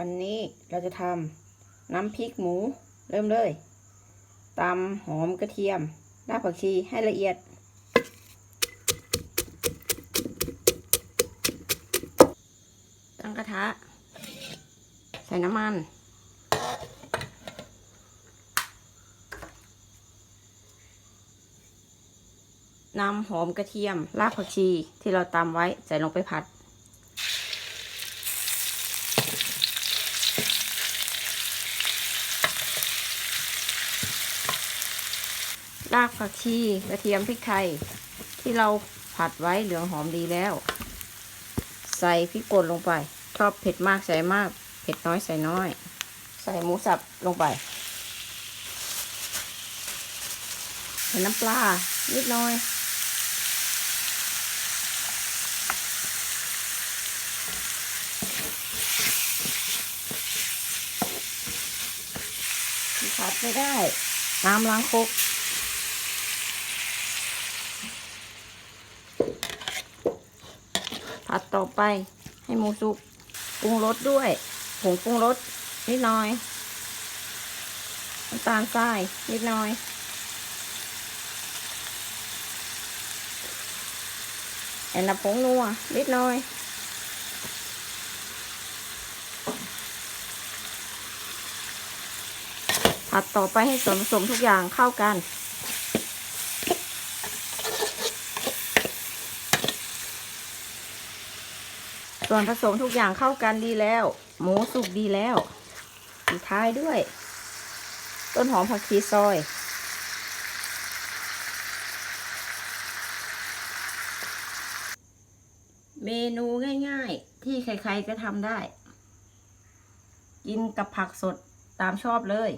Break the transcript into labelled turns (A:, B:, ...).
A: วันนี้เราจะทำน้ำพริกหมู เริ่มเลยตำหอมกระเทียมรากผักชีให้ละเอียด ตั้งกระทะ ใส่น้ำมัน นำหอมกระเทียมรากผักชีที่เราตำไว้ใส่ลงไปผัด รากผักชีกระเทียมพริกไทย ที่เราผัดไว้เหลืองหอมดีแล้ว ใส่พริกป่นลงไป ชอบเผ็ดมากใส่มาก เผ็ดน้อยใส่น้อย ใส่หมูสับลงไปใส่น้ำปลา นิดน้อย ผัดไม่ได้ น้ำล้างครก ผัดต่อไปให้หมูสุกปรุงรสด้วยผงปรุงรสนิดหน่อยน้ำตาลทรายนิดหน่อยแอนนาผงนัวนิดหน่อยผัดต่อไปให้ส่วนผสมทุกอย่างเข้ากัน ส่วนผสมทุกอย่างเข้ากันดีแล้ว หมูสุกดีแล้วสุดท้ายด้วย ต้นหอมผักชีซอย เมนูง่ายๆ ที่ใครๆก็ทำได้ กินกับผักสดตามชอบเลย